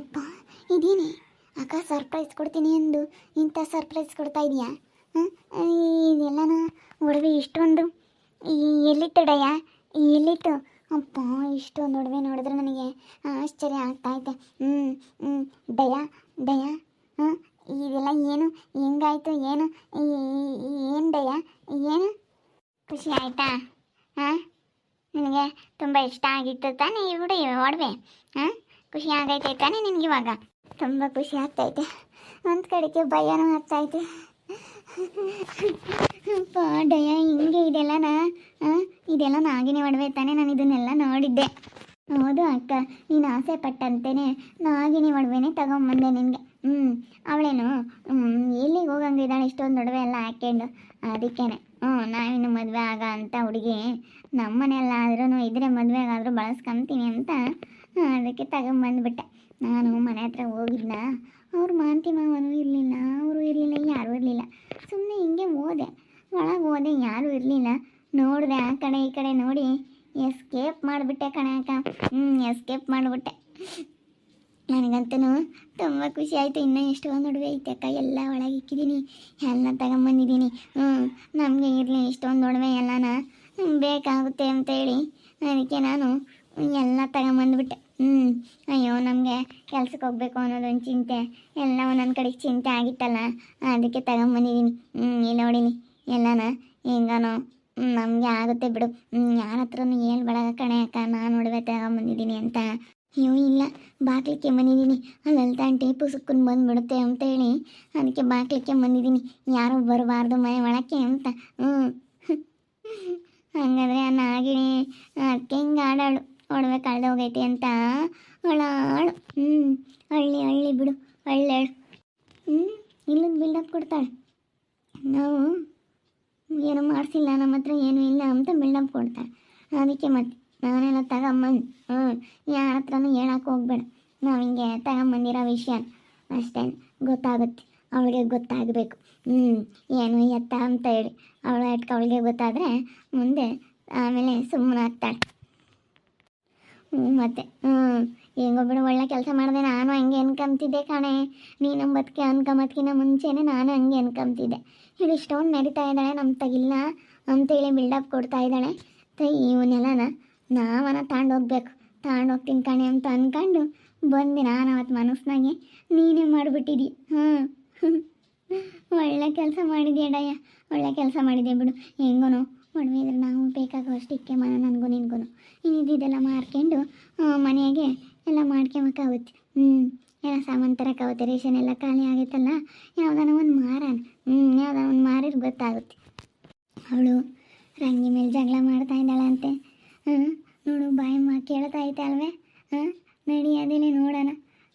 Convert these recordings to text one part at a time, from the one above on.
ಯಪ್ಪ ಇದೇನೆ? ಅಕ್ಕ ಸರ್ಪ್ರೈಸ್ ಕೊಡ್ತೀನಿ ಎಂದು ಇಂಥ ಸರ್ಪ್ರೈಸ್ ಕೊಡ್ತಾ ಇದೆಯಾ? ಇದೆಲ್ಲನ? ಒಡವೆ ಇಷ್ಟೊಂದು. ಈ ಎಲ್ಲಿತ್ತಡಯ್ಯ ಎಲ್ಲಿತ್ತು? ಅಪ್ಪ, ಇಷ್ಟೊಂದು ಒಡವೆ ನೋಡಿದ್ರೆ ನನಗೆ ಆಶ್ಚರ್ಯ ಆಗ್ತಾ ಐತೆ ಹ್ಞೂ ಹ್ಞೂ ದಯ ದಯ ಇದೆಲ್ಲ ಏನು? ಹೆಂಗಾಯ್ತು? ಏನು? ಏನು ದಯ ಏನು? ಖುಷಿ ಆಯಿತಾ? ಹಾಂ? ನನಗೆ ತುಂಬ ಇಷ್ಟ ಆಗಿತ್ತು ತಾನೇ? ಹುಡುಗಿ, ಒಡವೆ ಹಾಂ ಖುಷಿ ಆಗೈತೆ ತಾನೇ ನಿನ್ಗೆ ಇವಾಗ? ತುಂಬ ಖುಷಿ ಆಗ್ತೈತೆ. ಒಂದು ಕಡೆಗೆ ಭಯನೂ ಆಗ್ತೈತೆ. ಡಯ, ಹಿಂಗೆ ಇದೆಲ್ಲನ ನಾ ಇದೆಲ್ಲ ನಾಗಿನೇ ಒಡವೆ ತಾನೇ ನಾನು ಇದನ್ನೆಲ್ಲ ನೋಡಿದ್ದೆ. ಹೌದು ಅಕ್ಕ, ನೀನು ಆಸೆ ಪಟ್ಟಂತೆಯೇ ನಾಗಿನಿ ಒಡವೆನೇ ತಗೊಂಬಂದೆ ನಿನಗೆ. ಹ್ಞೂ ಅವಳೇನು? ಎಲ್ಲಿಗೆ ಹೋಗಂಗಿದ್ದಾಳೆ ಇಷ್ಟೊಂದು ಒಡವೆ ಎಲ್ಲ ಹಾಕ್ಕೊಂಡು ಅದಕ್ಕೇನೆ. ಹ್ಞೂ ನಾವಿನ್ನು ಮದುವೆ ಆಗ ಅಂತ ಹುಡುಗಿ. ನಮ್ಮ ಮನೆಯಲ್ಲಾದ್ರೂ ಇದ್ರೆ ಮದುವೆಗಾದರೂ ಬಳಸ್ಕೊಂತೀನಿ ಅಂತ ಅದಕ್ಕೆ ತಗೊಂಬಂದ್ಬಿಟ್ಟೆ. ನಾನು ಮನೆ ಹತ್ರ ಹೋಗಿಲ್ಲ ಅವ್ರ ಮಾಂತಿ ಮಾವನೂ ಇರಲಿಲ್ಲ, ಅವರು ಇರಲಿಲ್ಲ, ಯಾರೂ ಇರಲಿಲ್ಲ. ಸುಮ್ಮನೆ ಹಿಂಗೆ ಹೋದೆ. ಒಳಗೆ ಹೋದೆ, ಯಾರೂ ಇರಲಿಲ್ಲ. ನೋಡಿದೆ ಆ ಕಡೆ ಈ ಕಡೆ ನೋಡಿ ಎಸ್ಕೇಪ್ ಮಾಡಿಬಿಟ್ಟೆ ಕಣೆ ಅಕ್ಕ. ಹ್ಞೂ ಎಸ್ಕೇಪ್ ಮಾಡಿಬಿಟ್ಟೆ. ನನಗಂತೂ ತುಂಬ ಖುಷಿ ಆಯಿತು. ಇನ್ನೂ ಎಷ್ಟೋ ನಡುವೆ ಐತೆ ಅಕ್ಕ. ಎಲ್ಲ ಒಳಗೆ ಇಕ್ಕಿದ್ದೀನಿ. ಎಲ್ಲ ತಗೊಂಬಂದಿದ್ದೀನಿ. ಹ್ಞೂ ನಮಗೆ ಇರಲಿ ಇಷ್ಟೊಂದು ಒಡವೆ ಎಲ್ಲನ. ಬೇಕಾಗುತ್ತೆ ಬೇಕಾಗುತ್ತೆ ಅಂತೇಳಿ. ಅದಕ್ಕೆ ನಾನು ಎಲ್ಲ ತಗೊಂಬಂದ್ಬಿಟ್ಟೆ ಹ್ಞೂ ಅಯ್ಯೋ, ನಮಗೆ ಕೆಲ್ಸಕ್ಕೆ ಹೋಗ್ಬೇಕು ಅನ್ನೋದೊಂದು ಚಿಂತೆ. ಎಲ್ಲ ಒಂದೊಂದು ಕಡೆಗೆ ಚಿಂತೆ ಆಗಿತ್ತಲ್ಲ, ಅದಕ್ಕೆ ತಗೊಂಬಂದಿದ್ದೀನಿ ಹ್ಞೂ ಇಲ್ಲಿ ನೋಡಿನಿ. ಎಲ್ಲನ, ಹೆಂಗನೋ ನಮಗೆ ಆಗುತ್ತೆ ಬಿಡು. ಯಾರ ಹತ್ರನೂ ಹೇಳ್ಬೇಡ ಕಣೆ ಅಕ್ಕ, ನಾನು ನೋಡುವೆ ತಗೊಂಬಂದಿದ್ದೀನಿ ಅಂತ. ಅಯ್ಯೋ, ಇಲ್ಲ. ಬಾಗ್ಲಿಕ್ಕೆ ಬಂದಿದ್ದೀನಿ ಅಲ್ಲಲ್ಲಿ ತಾಂಟಿ ಪುಸುಕ್ಕನ್ ಬಂದುಬಿಡುತ್ತೆ ಅಂತ ಹೇಳಿ ಅದಕ್ಕೆ ಬಾಗ್ಲಿಕ್ಕೆ ಬಂದಿದ್ದೀನಿ ಯಾರೂ ಬರಬಾರ್ದು ಮನೆ ಒಳಕ್ಕೆ ಅಂತ. ಹ್ಞೂ ಹಂಗಾದ್ರೆ ಆ ನಾಗಿಣಿ ಅದಕ್ಕೆ ಹಿಂಗೆ ಆಡಾಳು. ಒಡವೆ ಕಳೆದೋಗೈತೆ ಅಂತ. ಅವಳಾಳು ಹ್ಞೂ ಹಳ್ಳಿ ಹಳ್ಳಿ ಬಿಡು. ಹಳ್ಳಿ ಹ್ಞೂ ಇಲ್ಲದ ಬಿಲ್ಡಪ್ ಕೊಡ್ತಾಳೆ. ನಾವು ಏನೂ ಮಾಡಿಸಿಲ್ಲ, ನಮ್ಮ ಹತ್ರ ಏನೂ ಇಲ್ಲ ಅಂತ ಬಿಲ್ಡಪ್ ಕೊಡ್ತಾಳೆ. ಅದಕ್ಕೆ ಮತ್ತೆ ನಾನೆಲ್ಲ ತಗೊಂಬಂದು ಹ್ಞೂ ಯಾರ ಹತ್ರನೂ ಹೇಳಕ್ಕೆ ಹೋಗ್ಬೇಡ. ನಾವು ಹಿಂಗೆ ತಗೊಂಬಂದಿರೋ ವಿಷಯ ಅಷ್ಟೇ ಗೊತ್ತಾಗುತ್ತೆ. ಅವಳಿಗೆ ಗೊತ್ತಾಗಬೇಕು. ಹ್ಞೂ ಏನು ಎತ್ತ ಅಂತ ಹೇಳಿ. ಅವಳ ಅಟ್ಕ ಅವಳಿಗೆ ಗೊತ್ತಾದರೆ ಮುಂದೆ ಆಮೇಲೆ ಸುಮ್ಮನೆ ಆಗ್ತಾಳೆ. ಹ್ಞೂ ಮತ್ತೆ ಹ್ಞೂ ಹೆಂಗೋ ಬಿಡು ಒಳ್ಳೆ ಕೆಲಸ ಮಾಡಿದೆ, ನಾನು ಹಂಗೆ ಅನ್ಕೊಂತಿದ್ದೆ ಕಣೆ. ನೀನು ಬದುಕಿ ಅನ್ಕಂಬತ್ಕಿನ ಮುಂಚೆನೇ ನಾನು ಹಂಗೆ ಅನ್ಕೊಂತಿದ್ದೆ ಇವಳು ಇಷ್ಟೊಂದು ನಡೀತಾ ಇದ್ದಾಳೆ ನಮ್ಮ ತಗಿಲ್ಲ ಅಂತೇಳಿ ಬಿಲ್ಡಪ್ ಕೊಡ್ತಾ ಇದ್ದಾಳೆ. ಇವನ್ನೆಲ್ಲನ ನಾವನ ತಾಂಡೋಗ್ಬೇಕು ತಗೊಂಡೋಗ್ತೀನಿ ಕಣೆ ಅಂತ ಅಂದ್ಕೊಂಡು ಬಂದೆ ನಾನು ಅವತ್ತು ಮನಸ್ಸಿನಾಗೆ ನೀನೇ ಮಾಡಿಬಿಟ್ಟಿದ್ದಿ ಹಾಂ ಒಳ್ಳೆ ಕೆಲಸ ಮಾಡಿದ್ಯಾ ಒಳ್ಳೆ ಕೆಲಸ ಮಾಡಿದೆ ಬಿಡು. ಹೆಂಗೋನು ಒಡವೆ ಇದ್ರೆ ನಾವು ಬೇಕಾಗುವಷ್ಟು ಇಕ್ಕೆ ಮನ ನನಗೂ ನಿನಗೂ ಇನ್ನಿದ್ದೆಲ್ಲ ಮಾರ್ಕೊಂಡು ಆ, ಮನೆಗೆ ಎಲ್ಲ ಮಾಡ್ಕೊಂಬಕ್ಕಾಗುತ್ತೆ ಹ್ಞೂ ಎಲ್ಲ ಸಾಮಾನು ತರಕ್ಕಾಗುತ್ತೆ ರೇಷನ್ ಎಲ್ಲ ಖಾಲಿ ಆಗೈತಲ್ಲ ಯಾವ್ದಾನ ಒಂದು ಮಾರಾನ ಹ್ಞೂ ಯಾವ್ದಾನ ಒಂದು ಮಾರಿದ್ರೆ ಗೊತ್ತಾಗುತ್ತೆ. ಅವಳು ರಂಗಿ ಮೇಲೆ ಜಗಳ ಮಾಡ್ತಾ ಇದ್ದಾಳಂತೆ ಹಾಂ ನೋಡು ಬಾಯಿ ಮಾ ಕೇಳ್ತಾ ಐತೆ ಅಲ್ವೇ? ಹಾಂ ನಡಿ ನೋಡೋಣ.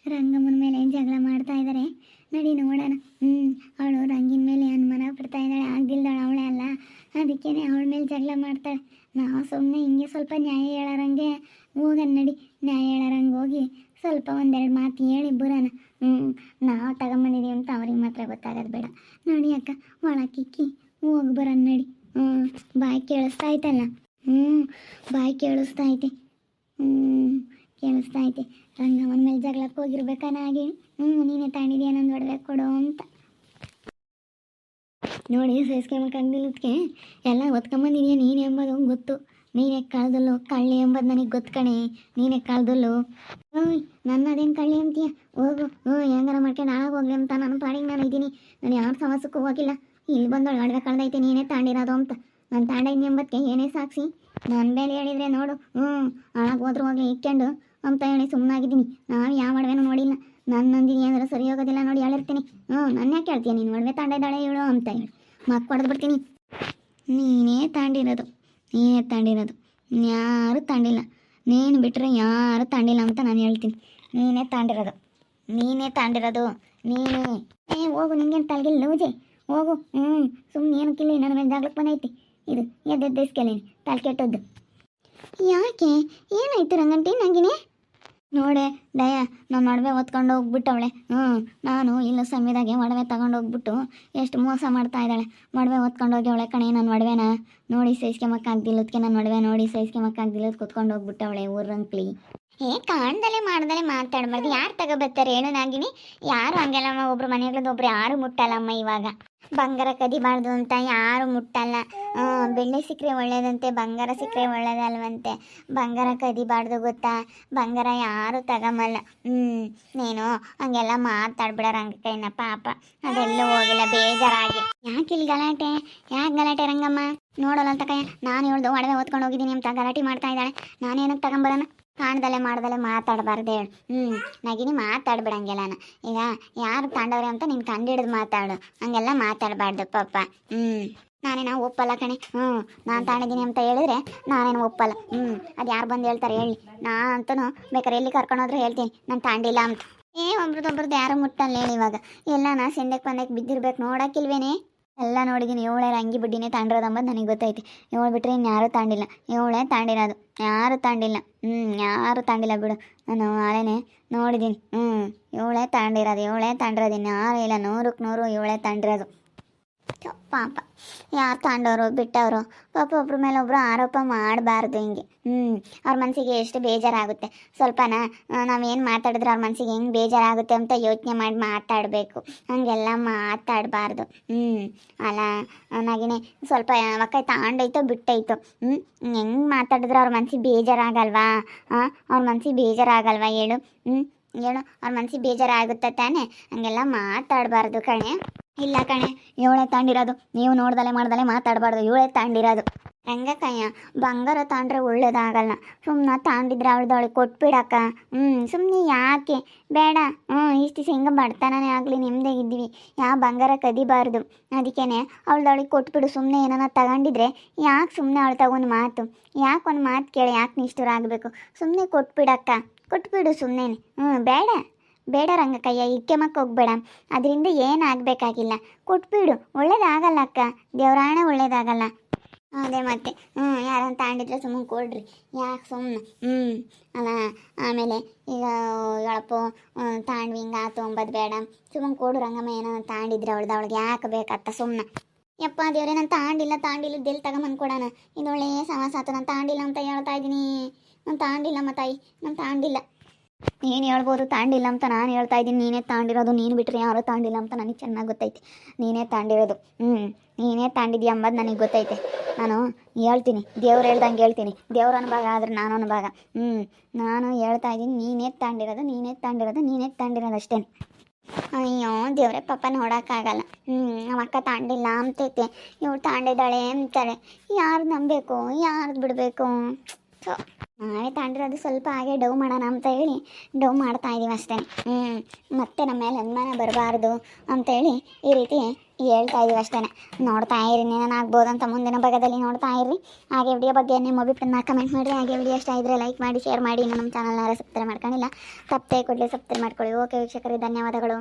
ರಂಗಮ್ಮನ ಮೇಲೆ ಏನು ಜಗಳ ಮಾಡ್ತಾ ಇದ್ದಾರೆ ನಡಿ ನೋಡೋಣ. ಹ್ಞೂ ಅವಳು ರಂಗಿನ ಮೇಲೆ ಅನುಮಾನ ಪಡ್ತಾ ಇದ್ದಾಳೆ? ಆಗಿಲ್ದಾಳೆ ಅವಳೇ ಅಲ್ಲ. ಅದಕ್ಕೇನೆ ಅವಳ ಮೇಲೆ ಜಗಳ ಮಾಡ್ತಾಳೆ ನಾವು ಸುಮ್ಮನೆ ಹಿಂಗೆ ಸ್ವಲ್ಪ ನ್ಯಾಯ ಹೇಳೋರಂಗೆ ಹೋಗನ್ ನಡಿ. ನ್ಯಾಯ ಹೇಳೋರಂಗೆ ಹೋಗಿ ಸ್ವಲ್ಪ ಒಂದೆರಡು ಮಾತು ಹೇಳಿ ಬರೋಣ. ಹ್ಞೂ ನಾವು ತಗೊಂಬಂದಿದ್ದೀವಿ ಅಂತ ಅವ್ರಿಗೆ ಮಾತ್ರ ಗೊತ್ತಾಗೋದು ಬೇಡ. ನೋಡಿ ಅಕ್ಕ, ಒಳಕ್ಕಿಕ್ಕಿ ಹೋಗಿ ಬರೋಣ ನಡಿ. ಹ್ಞೂ ಬಾಯಿ ಕೇಳಿಸ್ತಾ ಐತಲ್ಲ ಹ್ಞೂ ಬಾಯಿ ಕೇಳಿಸ್ತಾ ಐತೆ ಹ್ಞೂ ಕೇಳಿಸ್ತಾ ಐತೆ ರಂಗಮ್ಮನ ಮೇಲೆ ಜಗಳಕ್ಕೆ ಹೋಗಿರ್ಬೇಕಾನ ಹಾಗೆ? ಹ್ಞೂ ನೀನೇ ತಾಂಡಿದ್ಯಾ ನಂದು ಒಡವೆ ಕೊಡು ಅಂತ? ನೋಡಿ ಸಹಿಸ್ಕೊಂಬಕ್ಕಾಗ್ದಿಲ್ಲದಕ್ಕೆ ಎಲ್ಲ ಒತ್ಕೊಂಬಂದಿದ್ಯಾ ನೀನು ಎಂಬುದು ಗೊತ್ತು. ನೀನೇ ಕಳ್ದಲ್ಲು ಕಳ್ಳಿ ಎಂಬುದು ನನಗೆ ಗೊತ್ತು ಕಣೆ, ನೀನೇ ಕಳ್ದಲ್ಲು ಹ್ಞೂ ನನ್ನ ಅದೇನು ಕಳ್ಳಿ ಅಂತೀಯ? ಹೋಗು, ಹ್ಞೂ, ಹೆಂಗಾರ ಮಾಡ್ಕೊಂಡು ಹೋಗ್ಲಿ ಅಂತ ನನ್ನ ಪಾಡಿಗೆ ನಾನು ಇದ್ದೀನಿ. ನಾನು ಯಾರ ಸಮಸ್ಯಕ್ಕೂ ಹೋಗಿಲ್ಲ. ಇಲ್ಲಿ ಬಂದೊಳಗೆ ಒಡವೆ ಕಳ್ದೈತೆ, ನೀನೇ ತಾಂಡಿರೋದು ಅಂತ. ನಾನು ತಾಂಡೈನಿ ಎಂಬಕ್ಕೆ ಏನೇ ಸಾಕ್ಷಿ ನನ್ನ ಮೇಲೆ ಹೇಳಿದರೆ ನೋಡು, ಹ್ಞೂ ಹೋದ್ರು ಹೋಗ್ಲಿ ಇಟ್ಕೊಂಡು ಅಂತ ಹೇಳಿ ಸುಮ್ಮನಾಗಿದ್ದೀನಿ ನಾನು ಯಾವ ಒಡವೆನೂ ನೋಡಿಲ್ಲ. ನನ್ನ ನಂದಿನಿ ಅಂದ್ರೆ ಸರಿ ಹೋಗೋದಿಲ್ಲ ನೋಡಿ ಹೇಳಿರ್ತೀನಿ ಹ್ಞೂ ನನ್ನ ಯಾಕೆ ಹೇಳ್ತೀಯ? ನೀನು ಒಡವೆ ತಾಂಡಿದ್ದಾಳೆ ಇವಳು ಅಂತ ಹೇಳಿ. ಮಕ್ಕ ಹೊಡೆದು ಬಿಡ್ತೀನಿ. ನೀನೇ ತಾಂಡಿರೋದು ನೀನೇ ತಾಂಡಿರೋದು ಯಾರು ತಾಂಡಿಲ್ಲ. ನೀನು ಬಿಟ್ಟರೆ ಯಾರು ತಾಂಡಿಲ್ಲ ಅಂತ ನಾನು ಹೇಳ್ತೀನಿ. ನೀನೇ ತಾಂಡಿರೋದು ನೀನೇ ತಾಂಡಿರೋದು, ನೀನೇ. ಏ, ಹೋಗು, ನಿಂಗೇನು ತಲೆಗಿಲ್ಲ ಲೂಜೆ? ಹೋಗು ಹ್ಞೂ ಸುಮ್ಮನೆ ಕಿಲ್ಲಿ, ನನ್ನ ಮೇಲೆ ಜಾಗ್ಲಕ್ಕೆ ಬಂದೈತಿ ಇದು ಎದ್ದೆದ್ದೇಸ್ಕೆಲೇನಿ ತಲೆ ಕೆಟ್ಟದ್ದು ಯಾಕೆ? ಏನಾಯ್ತು ರಂಗಂಟಿ ನಂಗಿನೇ ನೋಡೆ ದಯ ನಾನು ಒಡವೆ ಹೊತ್ಕೊಂಡು ಹೋಗ್ಬಿಟ್ಟವಳೆ. ಹ್ಞೂ ನಾನು ಇಲ್ಲ ಸಮಯದಾಗೆ ಒಡವೆ ತಗೊಂಡು ಹೋಗ್ಬಿಟ್ಟು ಎಷ್ಟು ಮೋಸ ಮಾಡ್ತಾ ಇದ್ದಾಳೆ. ಒಡವೆ ಹೊತ್ಕೊಂಡು ಅವಳೆ ಕಣೆ ನಾನು ಒಡವೆನ ನೋಡಿ ಸೈಸ್ಕೆ ಮಕ್ಕಾಗ್ದಿಲ್ಲದಕ್ಕೆ ನನ್ನ ಒಡವೆ ನೋಡಿ ಸೈಸ್ಕೆ ಮಕ್ಕಾಗ್ದಿಲ್ಲದ್ ಕುತ್ಕೊಂಡು ಹೋಗ್ಬಿಟ್ಟವಳೆ ಊರಂಕ್ಲಿ ಏ ಕಾಣ್ದಲೆ ಮಾಡ್ದಲೆ ಮಾತಾಡ್ಬಾರ್ದು. ಯಾರು ತಗೋಬರ್ತಾರೆ? ಏನು ನಾಗಿನಿ? ಯಾರು ಹಂಗೆಲ್ಲಮ್ಮ ಒಬ್ರು ಮನೆಗಳದ್ದು ಒಬ್ರು ಯಾರು ಮುಟ್ಟಲ್ಲಮ್ಮ ಇವಾಗ? ಬಂಗಾರ ಕದಿಬಾರ್ದು ಅಂತ ಯಾರು ಮುಟ್ಟಲ್ಲ. ಬೆಳ್ಳೆ ಸಿಕ್ಕರೆ ಒಳ್ಳೇದಂತೆ, ಬಂಗಾರ ಸಿಕ್ಕರೆ ಒಳ್ಳೇದಲ್ವಂತೆ. ಬಂಗಾರ ಕದಿಬಾರ್ದು ಗೊತ್ತಾ? ಬಂಗಾರ ಯಾರು ತಗೊಂಬಲ್ಲ. ಹ್ಞೂ ನೀನು ಹಂಗೆಲ್ಲ ಮಾತಾಡ್ಬಿಡ ರಂಗಕ್ಕಯ್ಯನ ಪಾಪ. ಅದೆಲ್ಲ ಹೋಗಿಲ್ಲ, ಬೇಜಾರಾಗಿ. ಯಾಕೆ ಇಲ್ಲಿ ಗಲಾಟೆ? ಯಾಕೆ ಗಲಾಟೆ ರಂಗಮ್ಮ? ನೋಡಲ್ಲ ಅಂತ ಕಯ್ಯ ನಾನು ಹೇಳ್ದು ಒಡವೆ ಓದ್ಕೊಂಡು ಹೋಗಿದ್ದೀನಿ ಅಂತ ಗಲಾಟೆ ಮಾಡ್ತಾ ಇದ್ದಾಳೆ. ನಾನೇನಕ್ಕೆ ತಗೊಂಬರೋಣ? ಕಾಣ್ದಲೆ ಮಾಡ್ದಲೆ ಮಾತಾಡಬಾರ್ದು ಹೇಳು. ಹ್ಞೂ ನಗಿನಿ ಮಾತಾಡ್ಬಿಡಂಗೆಲ್ಲನ. ಈಗ ಯಾರು ತಾಂಡವ್ರೆ ಅಂತ ನೀನು ಕಂಡಿಡಿದು ಮಾತಾಡು. ಹಂಗೆಲ್ಲ ಮಾತಾಡಬಾರ್ದು ಪಾಪ. ಹ್ಞೂ ನಾನೇನೋ ಒಪ್ಪಲ್ಲ ಕಣೆ. ಹ್ಞೂ ನಾನು ತಾಂಡಿದ್ದೀನಿ ಅಂತ ಹೇಳಿದ್ರೆ ನಾನೇನು ಒಪ್ಪಲ್ಲ. ಹ್ಞೂ ಅದು ಯಾರು ಬಂದು ಹೇಳ್ತಾರೆ ಹೇಳಿ. ನಾ ಅಂತೂ ಬೇಕಾದ್ರೆ ಎಲ್ಲಿ ಕರ್ಕೊಂಡೋದ್ರೆ ಹೇಳ್ತೀನಿ. ನಾನು ತಾಂಡಿಲ್ಲ ಅಂತ ಏ ಒಬ್ರದೊಬ್ರದ್ದು ಯಾರು ಮುಟ್ಟಲ್ಲ ಹೇಳಿ ಇವಾಗ? ಎಲ್ಲ ನಾ ಸೆಂದಕ್ಕೆ ಬಂದಕ್ಕೆ ಬಿದ್ದಿರ್ಬೇಕು ನೋಡಕ್ಕಿಲ್ವೇನೆ? ಎಲ್ಲ ನೋಡಿದ್ದೀನಿ. ಏಳೇ ರಂಗಿ ಬಡ್ಡಿನೇ ತಾಂಡಿರೋದಂಬದು ನನಗೆ ಗೊತ್ತೈತಿ ಏಳು ಬಿಟ್ರೆ ಇನ್ಯಾರೂ ತಾಂಡಿಲ್ಲ. ಏಳೇ ತಾಂಡಿರೋದು ಯಾರು ತಾಂಡಿಲ್ಲ. ಹ್ಞೂ ಯಾರು ತಾಂಡಿಲ್ಲ ಬಿಡು. ನಾನು ಆಳೆನೆ ನೋಡಿದ್ದೀನಿ. ಹ್ಞೂ ಏಳೇ ತಾಂಡಿರೋದು. ಏಳೇ ತಾಂಡಿರೋದು ಯಾರು ಇಲ್ಲ, ನೂರಕ್ಕೆ ನೂರು ಏಳೇ ತಾಂಡಿರೋದು. ಪಾಪ. ಯಾರು ತಾಂಡವರು ಬಿಟ್ಟವರು? ಪಾಪ ಒಬ್ರ ಮೇಲೆ ಒಬ್ರು ಆರೋಪ ಮಾಡಬಾರ್ದು ಹಿಂಗೆ. ಹ್ಞೂ ಅವ್ರ ಮನಸ್ಸಿಗೆ ಎಷ್ಟು ಬೇಜಾರಾಗುತ್ತೆ. ಸ್ವಲ್ಪನ ನಾವೇನು ಮಾತಾಡಿದ್ರೆ ಅವ್ರ ಮನಸ್ಸಿಗೆ ಹೆಂಗೆ ಬೇಜಾರಾಗುತ್ತೆ ಅಂತ ಯೋಚನೆ ಮಾಡಿ ಮಾತಾಡಬೇಕು. ಹಂಗೆಲ್ಲ ಮಾತಾಡಬಾರ್ದು. ಹ್ಞೂ ಅಲ್ಲ ನಾಗಿನೇ ಸ್ವಲ್ಪ ಯಾವಾಗ ತಾಂಡೈತೋ ಬಿಟ್ಟೈತೋ ಹ್ಞೂ ಹೆಂಗೆ ಮಾತಾಡಿದ್ರೆ ಅವ್ರ ಮನಸ್ಸಿಗೆ ಬೇಜಾರಾಗಲ್ವಾ? ಹಾಂ ಅವ್ರ ಮನಸ್ಸಿಗೆ ಬೇಜಾರಾಗಲ್ವಾ ಹೇಳು? ಹ್ಞೂ ಹೇಳು. ಅವ್ರ ಮನಸ್ಸಿಗೆ ಬೇಜಾರಾಗುತ್ತೆ ತಾನೇ? ಹಂಗೆಲ್ಲ ಮಾತಾಡಬಾರ್ದು ಕಣೆ. ಇಲ್ಲ ಕಣೆ, ಇವಳೆ ತಾಂಡಿರೋದು. ನೀವು ನೋಡ್ದಲೆ ಮಾಡ್ದಲೆ ಮಾತಾಡಬಾರ್ದು, ಇವಳೆ ತಾಂಡಿರೋದು. ಕಯ್ಯ ಬಂಗಾರ ತಾಂಡ್ರೆ ಒಳ್ಳೇದಾಗಲ್ಲ. ಸುಮ್ಮನೆ ತಾಂಡಿದ್ರೆ ಅವಳ್ದವಳಿಗೆ ಕೊಟ್ಬಿಡಕ್ಕ. ಹ್ಞೂ ಸುಮ್ಮನೆ ಯಾಕೆ? ಬೇಡ. ಹ್ಞೂ ಇಷ್ಟು ಹಿಂಗೆ ಬಡತನನೇ ಆಗಲಿ ನಿಮ್ಮದೇ ಇದ್ದೀವಿ. ಯಾವ ಬಂಗಾರ ಕದಿಬಾರ್ದು. ಅದಕ್ಕೇನೆ ಅವಳ್ದವಳಿಗೆ ಕೊಟ್ಬಿಡು ಸುಮ್ಮನೆ ಏನಾನ ತಗೊಂಡಿದ್ರೆ ಯಾಕೆ ಸುಮ್ಮನೆ ಅವಳು ತಗೊಂಡು ಮಾತು? ಯಾಕೆ ಒಂದು ಮಾತು ಕೇಳಿ, ಯಾಕೆ ನಿಷ್ಠುರ ಆಗಬೇಕು ಸುಮ್ಮನೆ ಕೊಟ್ಬಿಡಕ್ಕ. ಕೊಟ್ಬಿಡು ಸುಮ್ಮನೆ ಹ್ಞೂ ಬೇಡ. ಬೇಡ ರಂಗಕಯ್ಯ ಇಕ್ಕೆ ಮಕ್ಕ ಹೋಗ್ಬೇಡ. ಅದರಿಂದ ಏನಾಗಬೇಕಾಗಿಲ್ಲ ಕೊಟ್ಬಿಡು. ಒಳ್ಳೇದಾಗಲ್ಲ ಅಕ್ಕ. ದೇವರಾಣ ಒಳ್ಳೇದಾಗಲ್ಲ. ಅದೇ ಮತ್ತೆ. ಹ್ಞೂ ಯಾರಂತ ತಾಂಡಿದ್ರೆ ಸುಮ್ಮನೆ ಕೊಡ್ರಿ. ಯಾಕೆ ಸುಮ್ಮನೆ ಹ್ಞೂ ಅಲ್ಲ, ಆಮೇಲೆ ಈಗ ಹೇಳಪ್ಪು ತಾಂಡ್ವಿ ಹಿಂಗೆ ಅಂಬದು ಬೇಡ. ಸುಮ್ಮನೆ ಕೊಡು ರಂಗಮ್ಮ ಏನೋ ತಾಂಡಿದ್ರೆ ಅವಳ್ದು. ಅವಳಿಗೆ ಯಾಕೆ ಬೇಕತ್ತ ಸುಮ್ಮನೆ ಯಪ್ಪ, ದೇವ್ರೆ, ನಾನು ತಾಂಡಿಲ್ಲ ತಾಂಡಿಲ್ಲ ದೆಲ್ ತಗೊಂಬಂದು ಕೊಡೋಣ. ಇದು ಒಳ್ಳೆ ಸಮಾಸ ಆತು. ನಾನು ತಾಂಡಿಲ್ಲ ಅಂತ ಹೇಳ್ತಾ ಇದ್ದೀನಿ. ನಾನು ತಾಂಡಿಲ್ಲಮ್ಮ ತಾಯಿ. ನಾನು ತಾಂಡಿಲ್ಲ. ನೀನು ಹೇಳ್ಬೋದು, ತಾಂಡಿಲ್ಲ ಅಂತ ನಾನು ಹೇಳ್ತಾ ಇದ್ದೀನಿ. ನೀನೇ ತಾಂಡಿರೋದು, ನೀನು ಬಿಟ್ಟರೆ ಯಾರು ತಾಂಡಿಲ್ಲ ಅಂತ ನನಗೆ ಚೆನ್ನಾಗಿ ಗೊತ್ತೈತೆ. ನೀನೇ ತಾಂಡಿರೋದು. ಹ್ಞೂ ನೀನೇ ತಾಂಡಿದ್ಯಾ ಅಂಬದು ನನಗೆ ಗೊತ್ತೈತೆ. ನಾನು ಹೇಳ್ತೀನಿ. ದೇವ್ರು ಹೇಳ್ದಂಗೆ ಹೇಳ್ತೀನಿ. ದೇವ್ರ ಅನುಭಾಗ ಆದ್ರೆ ನಾನು ಅನುಭಾಗ. ಹ್ಞೂ ನಾನು ಹೇಳ್ತಾ ಇದ್ದೀನಿ. ನೀನೇ ತಾಂಡಿರೋದು ನೀನೇ ತಾಂಡಿರೋದು ನೀನೇ ತಾಂಡಿರೋದು ಅಷ್ಟೇ. ಅಯ್ಯೋ, ದೇವ್ರೆ, ಪಾಪ ನೋಡೋಕ್ಕಾಗಲ್ಲ ಹ್ಞೂ ನಮ್ಮ ಅಕ್ಕ ತಾಂಡಿಲ್ಲ ಅಂತೈತೆ. ಇವಳು ತಾಂಡಿದ್ದಾಳೆ ಅಂತಾರೆ. ಯಾರು ನಂಬಬೇಕು ಯಾರ್ದು ಬಿಡಬೇಕು? ನಾವೇ ತಾಂಡಿರೋದು ಸ್ವಲ್ಪ ಹಾಗೆ ಡವ್ ಮಾಡೋಣ ಅಂತ ಹೇಳಿ ಡವ್ ಮಾಡ್ತಾ ಇದ್ದೀವಿ ಅಷ್ಟೇ. ಹ್ಞೂ ಮತ್ತೆ ನಮ್ಮ ಮೇಲೆ ಅನುಮಾನ ಬರಬಾರ್ದು ಅಂತೇಳಿ ಈ ರೀತಿ ಹೇಳ್ತಾ ಇದ್ದೀವಿ ಅಷ್ಟೇ. ನೋಡ್ತಾ ಇರಿ ನೀನಾಗ್ಬೋದು ಅಂತ ಮುಂದಿನ ಭಾಗದಲ್ಲಿ ನೋಡ್ತಾ ಇರಿ. ಹಾಗೆ ವಿಡಿಯೋ ಬಗ್ಗೆ ನಿಮ್ಮ ಅಭಿಪ್ರಾಯನ ಕಮೆಂಟ್ ಮಾಡಿ. ಹಾಗೆ ವಿಡಿಯೋ ಇಷ್ಟ ಇದ್ದರೆ ಲೈಕ್ ಮಾಡಿ ಶೇರ್ ಮಾಡಿ. ನಮ್ಮ ಚಾನಲ್ನ ಸಬ್ಸ್ಕ್ರೈಬ್ ಮಾಡ್ಕೊಂಡಿಲ್ಲ ತಪ್ಪೇ ಕೊಡಲಿ ಸಬ್ಸ್ಕ್ರೈಬ್ ಮಾಡ್ಕೊಳ್ಳಿ. ಓಕೆ ವೀಕ್ಷಕರಿಗೆ ಧನ್ಯವಾದಗಳು.